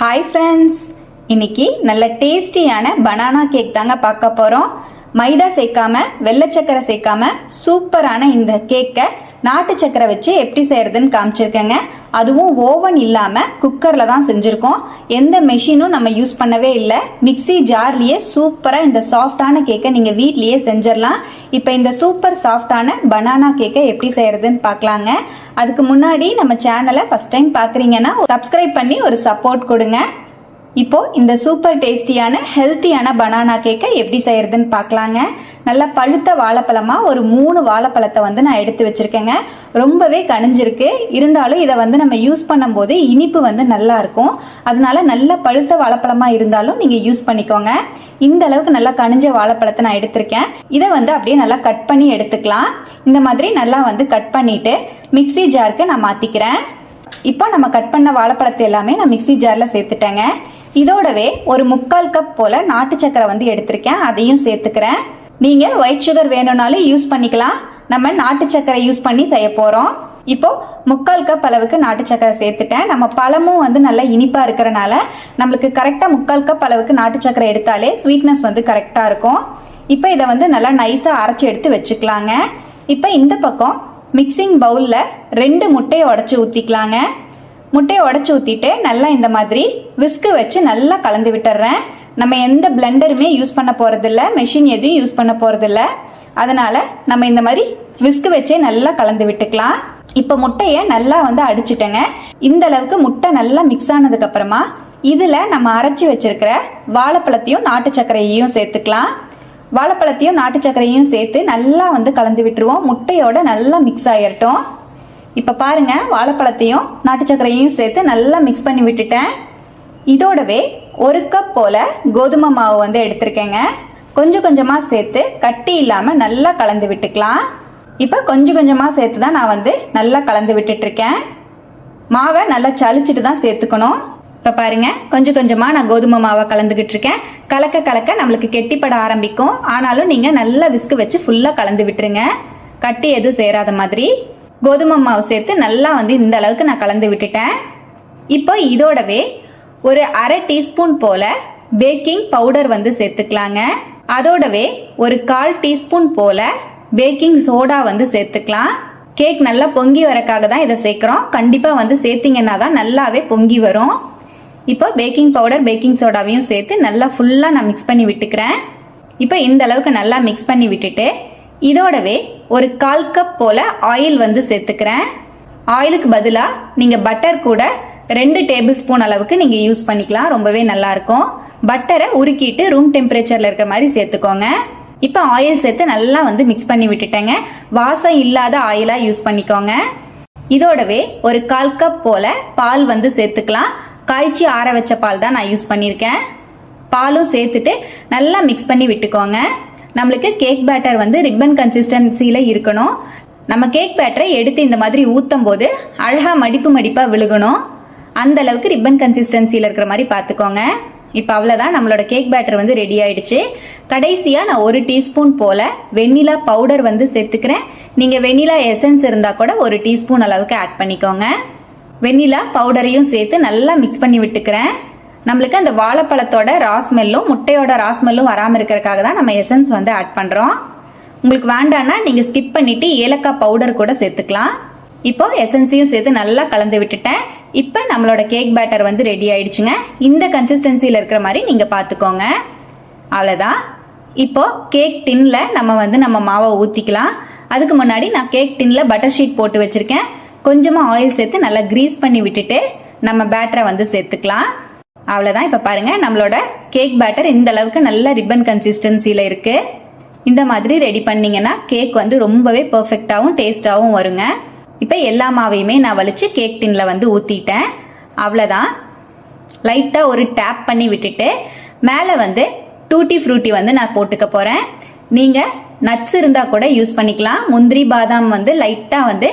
Hi friends இன்னைக்கு நல்ல டேஸ்டியான பனானா கேக் தாங்க பார்க்க போகிறோம் மைதா சேர்க்காம வெள்ளை சக்கரை சேர்க்காம சூப்பரான இந்த கேக்கை நாட்டு சக்கரை வச்சு எப்படி செய்யறதுன்னு காமிச்சிருக்கேங்க. அதுவும் ஓவன் இல்லாமல் குக்கரில் தான் செஞ்சுருக்கோம். எந்த மெஷினும் நம்ம யூஸ் பண்ணவே இல்லை. மிக்ஸி ஜார்லேயே சூப்பராக இந்த சாஃப்டான கேக்கை நீங்கள் வீட்லேயே செஞ்சிடலாம் இப்போ இந்த சூப்பர் சாஃப்டான பனானா கேக்கை எப்படி செய்கிறதுன்னு பார்க்கலாங்க அதுக்கு முன்னாடி நம்ம சேனலை ஃபஸ்ட் டைம் பார்க்குறீங்கன்னா சப்ஸ்கிரைப் பண்ணி ஒரு சப்போர்ட் கொடுங்க. இப்போ இந்த சூப்பர் டேஸ்டியான ஹெல்த்தியான பனானா கேக்கை எப்படி செய்கிறதுன்னு பார்க்கலாங்க நல்லா பழுத்த வாழைப்பழமாக ஒரு மூணு வாழைப்பழத்தை வந்து நான் எடுத்து வச்சிருக்கேங்க. ரொம்பவே கனிஞ்சிருக்கு. இருந்தாலும் இதை வந்து நம்ம யூஸ் பண்ணும்போது இனிப்பு வந்து நல்லா இருக்கும். அதனால நல்ல பழுத்த வாழைப்பழமாக இருந்தாலும் நீங்கள் யூஸ் பண்ணிக்கோங்க. இந்த அளவுக்கு நல்லா கனிஞ்ச வாழைப்பழத்தை நான் எடுத்திருக்கேன். இதை வந்து அப்படியே நல்லா கட் பண்ணி எடுத்துக்கலாம். இந்த மாதிரி நல்லா வந்து கட் பண்ணிட்டு மிக்ஸி ஜாருக்கு நான் மாற்றிக்கிறேன் இப்போ நம்ம கட் பண்ண வாழைப்பழத்தை எல்லாமே நான் மிக்சி ஜாரில் சேர்த்துட்டேங்க. இதோடவே ஒரு முக்கால் கப் போல் நாட்டு சக்கரை வந்து எடுத்திருக்கேன். அதையும் சேர்த்துக்கிறேன். நீங்கள் ஒயிட் சுகர் வேணும்னாலும் யூஸ் பண்ணிக்கலாம். நம்ம நாட்டு சக்கரை யூஸ் பண்ணி செய்ய போகிறோம் இப்போ முக்கால் கப் அளவுக்கு நாட்டு சக்கரை சேர்த்துட்டேன். நம்ம பழமும் வந்து நல்லா இனிப்பாக இருக்கிறனால நம்மளுக்கு கரெக்டாக முக்கால் கப் அளவுக்கு நாட்டு சக்கரை எடுத்தாலே ஸ்வீட்னஸ் வந்து கரெக்டாக இருக்கும். இப்போ இதை வந்து நல்லா நைஸாக அரைச்சி எடுத்து வச்சுக்கலாங்க. இப்போ இந்த பக்கம் மிக்சிங் பவுலில் ரெண்டு முட்டையை உடச்சி ஊற்றிக்கலாங்க முட்டையை உடச்சி ஊற்றிட்டு நல்லா இந்த மாதிரி விஸ்கு வச்சு நல்லா கலந்து விட்டுறேன். நம்ம எந்த பிளெண்டருமே யூஸ் பண்ண போகிறதில்ல மெஷின் எதுவும் யூஸ் பண்ண போகிறதில்ல அதனால் நம்ம இந்த மாதிரி விஸ்கு வச்சே நல்லா கலந்து விட்டுக்கலாம். இப்போ முட்டையை நல்லா வந்து அடிச்சிட்டேங்க. இந்த அளவுக்கு முட்டை நல்லா மிக்ஸ் ஆனதுக்கப்புறமா இதில் நம்ம அரைச்சி வச்சிருக்கிற வாழைப்பழத்தையும் நாட்டு சர்க்கரையையும் சேர்த்துக்கலாம். வாழைப்பழத்தையும் நாட்டு சர்க்கரையும் சேர்த்து நல்லா வந்து கலந்து விட்டுருவோம். முட்டையோட நல்லா மிக்ஸ் ஆகிரட்டும் இப்போ பாருங்கள் வாழைப்பழத்தையும் நாட்டு சர்க்கரையும் சேர்த்து நல்லா மிக்ஸ் பண்ணி விட்டுட்டேன். இதோடவே ஒரு கப் போல் கோதுமை மாவு வந்து எடுத்திருக்கேங்க. கொஞ்சம் கொஞ்சமாக சேர்த்து கட்டி இல்லாமல் நல்லா கலந்து விட்டுக்கலாம். இப்போ கொஞ்சம் கொஞ்சமாக சேர்த்து தான் நான் வந்து நல்லா கலந்து விட்டுட்ருக்கேன் மாவை நல்லா சளிச்சிட்டு தான் சேர்த்துக்கணும். இப்போ பாருங்க கொஞ்சம் கொஞ்சமாக நான் கோதுமை மாவை கலந்துக்கிட்டு இருக்கேன் கலக்க கலக்க நம்மளுக்கு கெட்டிப்பட ஆரம்பிக்கும். ஆனாலும் நீங்கள் நல்லா விஸ்கு வச்சு ஃபுல்லாக கலந்து விட்டுருங்க. கட்டி எதுவும் சேராத மாதிரி. கோதுமை மாவு சேர்த்து நல்லா வந்து இந்த அளவுக்கு நான் கலந்து விட்டுட்டேன். இப்போ இதோடவே ஒரு அரை டீஸ்பூன் போல பேக்கிங் பவுடர் வந்து சேர்த்துக்கலாங்க. அதோடவே ஒரு கால் டீஸ்பூன் போல பேக்கிங் சோடா வந்து சேர்த்துக்கலாம். கேக் நல்லா பொங்கி வரக்காக தான் இதை சேர்க்குறோம். கண்டிப்பாக வந்து சேர்த்திங்கன்னா தான் நல்லாவே பொங்கி வரும். இப்போ பேக்கிங் பவுடர் பேக்கிங் சோடாவையும் சேர்த்து நல்லா ஃபுல்லாக நான் மிக்ஸ் பண்ணி விட்டுக்கிறேன். இப்போ இந்த அளவுக்கு நல்லா மிக்ஸ் பண்ணி விட்டுட்டு இதோடவே ஒரு கால் கப் போல் ஆயில் வந்து சேர்த்துக்கிறேன். ஆயிலுக்கு பதிலாக நீங்கள் பட்டர் கூட ரெண்டு டேபிள் ஸ்பூன் அளவுக்கு நீங்கள் யூஸ் பண்ணிக்கலாம். ரொம்பவே நல்லாயிருக்கும். பட்டரை உருக்கிட்டு ரூம் டெம்பரேச்சரில் இருக்கிற மாதிரி சேர்த்துக்கோங்க. இப்போ ஆயில் சேர்த்து நல்லா வந்து மிக்ஸ் பண்ணி விட்டுட்டேங்க. வாசம் இல்லாத ஆயிலாக யூஸ் பண்ணிக்கோங்க. இதோடவே ஒரு கால் கப் போல் பால் வந்து சேர்த்துக்கலாம். காய்ச்சி ஆற வச்ச பால் தான் நான் யூஸ் பண்ணியிருக்கேன் பாலும் சேர்த்துட்டு நல்லா மிக்ஸ் பண்ணி விட்டுக்கோங்க. நம்மளுக்கு கேக் பேட்டர் வந்து ரிப்பன் கன்சிஸ்டன்சியில் இருக்கணும். நம்ம கேக் பேட்டரை எடுத்து இந்த மாதிரி ஊற்றும் போது அழகாக மடிப்பு மடிப்பாக விழுகணும். அந்த அளவுக்கு ரிப்பன் கன்சிஸ்டன்சியில் இருக்கிற மாதிரி பார்த்துக்கோங்க. இப்போ அவ்வளோதான் நம்மளோட கேக் பேட்டர் வந்து ரெடி ஆயிடுச்சு. கடைசியாக நான் ஒரு டீஸ்பூன் போல் வெண்ணிலா பவுடர் வந்து சேர்த்துக்கிறேன். நீங்கள் வெண்ணிலா எசன்ஸ் இருந்தால் கூட ஒரு டீஸ்பூன் அளவுக்கு ஆட் பண்ணிக்கோங்க. வெண்ணிலா பவுடரையும் சேர்த்து நல்லா மிக்ஸ் பண்ணி விட்டுக்கிறேன். நம்மளுக்கு அந்த வாழைப்பழத்தோட ராஸ்மெல்லும் முட்டையோட ராஸ்மெல்லும் வராமல் இருக்கிறதுக்காக தான் நம்ம எசன்ஸ் வந்து ஆட் பண்ணுறோம் உங்களுக்கு வேண்டான்னா நீங்கள் ஸ்கிப் பண்ணிவிட்டு ஏலக்காய் பவுடர் கூட சேர்த்துக்கலாம். இப்போ எசன்ஸையும் சேர்த்து நல்லா கலந்து விட்டுட்டேன். இப்போ நம்மளோட கேக் பேட்டர் வந்து ரெடி ஆயிடுச்சுங்க. இந்த கன்சிஸ்டன்சியில் இருக்கிற மாதிரி நீங்கள் பார்த்துக்கோங்க அவ்வளோதான் இப்போது கேக் டின்ல நம்ம வந்து நம்ம மாவை ஊற்றிக்கலாம் அதுக்கு முன்னாடி நான் கேக் டின்ல பட்டர் ஷீட் போட்டு வச்சுருக்கேன். கொஞ்சமாக ஆயில் சேர்த்து நல்லா க்ரீஸ் பண்ணி விட்டுட்டு நம்ம பேட்டரை வந்து சேர்த்துக்கலாம். அவ்வளோதான் இப்போ பாருங்கள் நம்மளோட கேக் பேட்டர் இந்த அளவுக்கு நல்ல ரிப்பன் கன்சிஸ்டன்சியில் இருக்குது இந்த மாதிரி ரெடி பண்ணிங்கன்னா கேக் வந்து ரொம்பவே பர்ஃபெக்டாகவும் டேஸ்ட்டாகவும் வருங்க. இப்போ எல்லா மாவையுமே நான் வலித்து கேக் டின்ல வந்து ஊற்றிட்டேன் அவ்வளோதான் லைட்டாக ஒரு டேப் பண்ணி விட்டுட்டு மேலே வந்து டூட்டி ஃப்ரூட்டி வந்து நான் போட்டுக்க போகிறேன் நீங்கள் நட்ஸ் இருந்தால் கூட யூஸ் பண்ணிக்கலாம். முந்திரி பாதாம் வந்து லைட்டாக வந்து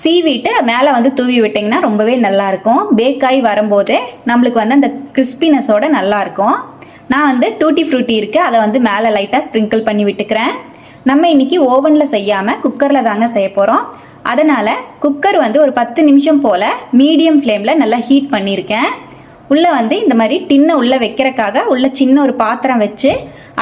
சீவிட்டு மேலே வந்து தூவி விட்டிங்கன்னா ரொம்பவே நல்லாயிருக்கும் பேக்காய் வரும்போது நம்மளுக்கு வந்து அந்த கிறிஸ்பினஸோட நல்லாயிருக்கும் நான் வந்து டூட்டி ஃப்ரூட்டி இருக்குது அதை வந்து மேலே லைட்டாக ஸ்ப்ரிங்கிள் பண்ணி விட்டுக்கிறேன். நம்ம இன்னைக்கு ஓவனில் செய்யாமல் குக்கரில் தாங்க செய்ய போகிறோம் அதனால் குக்கர் வந்து ஒரு பத்து நிமிஷம் போல் மீடியம் ஃப்ளேமில் நல்லா ஹீட் பண்ணியிருக்கேன். உள்ளே வந்து இந்த மாதிரி டின்னை உள்ளே வைக்கிறக்காக உள்ள சின்ன ஒரு பாத்திரம் வச்சு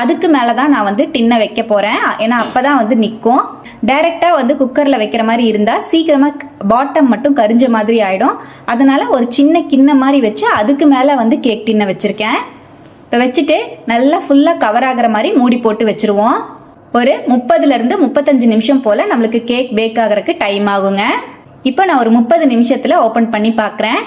அதுக்கு மேலே தான் நான் வந்து டின்னை வைக்க போகிறேன் ஏன்னா அப்போ தான் வந்து நிற்கும் டைரெக்டாக வந்து குக்கரில் வைக்கிற மாதிரி இருந்தால் சீக்கிரமாக பாட்டம் மட்டும் கரிஞ்ச மாதிரி ஆகிடும் அதனால் ஒரு சின்ன கிண்ணம் மாதிரி வச்சு அதுக்கு மேலே வந்து கேக் டின்னை வச்சுருக்கேன். இப்போ வச்சுட்டு நல்லா ஃபுல்லாக கவர் ஆகிற மாதிரி மூடி போட்டு வச்சுருவோம். ஒரு முப்பதுலேருந்து முப்பத்தஞ்சு நிமிஷம் போல் நம்மளுக்கு கேக் பேக் ஆகிறதுக்கு டைம் ஆகுங்க. இப்போ நான் ஒரு முப்பது நிமிஷத்தில் ஓப்பன் பண்ணி பார்க்குறேன்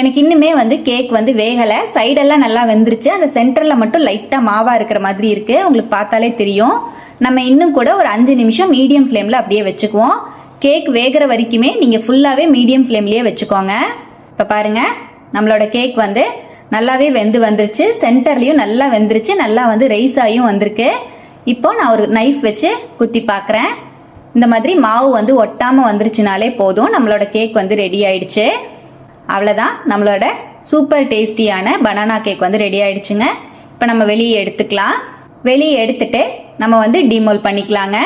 எனக்கு இன்னுமே வந்து கேக் வந்து வேகலை. சைடெல்லாம் நல்லா வெந்துருச்சு. அந்த சென்டரில் மட்டும் லைட்டாக மாவாக இருக்கிற மாதிரி இருக்குது உங்களுக்கு பார்த்தாலே தெரியும். நம்ம இன்னும் கூட ஒரு அஞ்சு நிமிஷம் மீடியம் ஃப்ளேமில் அப்படியே வச்சுக்குவோம். கேக் வேகிற வரைக்குமே நீங்கள் ஃபுல்லாகவே மீடியம் ஃப்ளேம்லேயே வச்சுக்கோங்க. இப்போ பாருங்கள் நம்மளோட கேக் வந்து நல்லாவே வெந்து வந்துருச்சு. சென்டர்லேயும் நல்லா வெந்துருச்சு. நல்லா வந்து ரைஸ் ஆகியும் வந்திருக்கு. இப்போ நான் ஒரு நைஃப் வச்சு குத்தி பார்க்குறேன். இந்த மாதிரி மாவு வந்து ஒட்டாமல் வந்துருச்சுனாலே போதும். நம்மளோட கேக் வந்து ரெடி ஆயிடுச்சு. அவ்வளோதான் நம்மளோட சூப்பர் டேஸ்டியான பனானா கேக் வந்து ரெடி ஆயிடுச்சுங்க. இப்போ நம்ம வெளியே எடுத்துக்கலாம். வெளியே எடுத்துட்டு நம்ம வந்து டிமோல் பண்ணிக்கலாங்க.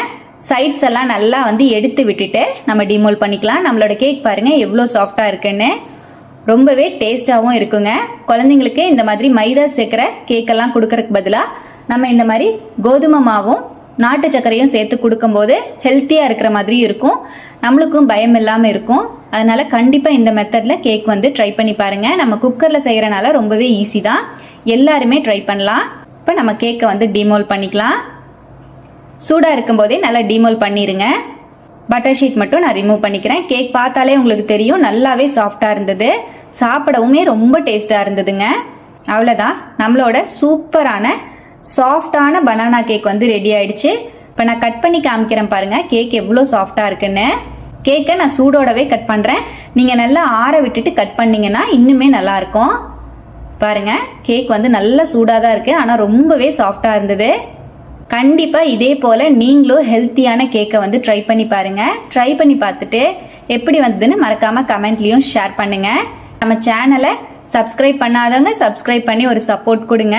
சைட்ஸ் எல்லாம் நல்லா வந்து எடுத்து விட்டுட்டு நம்ம டிமோல் பண்ணிக்கலாம். நம்மளோட கேக் பாருங்க எவ்வளோ சாஃப்டாக இருக்குன்னு. ரொம்பவே டேஸ்டாகவும் இருக்குங்க. குழந்தைங்களுக்கு இந்த மாதிரி மைதா சேர்க்குற கேக்கெல்லாம் கொடுக்கறதுக்கு பதிலாக நம்ம இந்த மாதிரி கோதுமை மாவும் நாட்டு சர்க்கரையும் சேர்த்து கொடுக்கும்போது ஹெல்த்தியாக இருக்கிற மாதிரி இருக்கும். நம்மளுக்கும் பயம் இல்லாமல் இருக்கும். அதனால கண்டிப்பாக இந்த மெத்தடில் கேக் வந்து ட்ரை பண்ணி பாருங்கள் நம்ம குக்கரில் செய்கிறனால ரொம்பவே ஈஸி தான். எல்லாருமே ட்ரை பண்ணலாம். இப்போ நம்ம கேக்கை வந்து டிமோல் பண்ணிக்கலாம். சூடாக இருக்கும்போதே நல்லா டிமோல் பண்ணிடுங்க பட்டர் ஷீட் மட்டும் நான் ரிமூவ் பண்ணிக்கிறேன். கேக் பார்த்தாலே உங்களுக்கு தெரியும் நல்லாவே சாஃப்டாக இருந்தது. சாப்பிடவுமே ரொம்ப டேஸ்ட்டாக இருந்ததுங்க. அவ்வளோதான் நம்மளோட சூப்பரான சாஃப்டான பனானா கேக் வந்து ரெடி ஆயிடுச்சு. இப்போ நான் கட் பண்ணி காமிக்கிறேன் பாருங்கள் கேக் எவ்வளோ சாஃப்டாக இருக்குன்னு. கேக்கை நான் சூடோடவே கட் பண்ணுறேன் நீங்கள் நல்லா ஆற விட்டுட்டு கட் பண்ணிங்கன்னா இன்னுமே நல்லாயிருக்கும் பாருங்கள் பாருங்க கேக் வந்து நல்லா சூடாக தான் இருக்குது ஆனால் ரொம்பவே சாஃப்டாக இருந்தது. கண்டிப்பாக இதே போல் நீங்களும் ஹெல்த்தியான கேக்கை வந்து ட்ரை பண்ணி பாருங்கள் ட்ரை பண்ணி பார்த்துட்டு எப்படி வந்ததுன்னு மறக்காமல் கமெண்ட்லேயும் ஷேர் பண்ணுங்கள் நம்ம சேனலை சப்ஸ்கிரைப் பண்ணாதவங்க சப்ஸ்கிரைப் பண்ணி ஒரு சப்போர்ட் கொடுங்க.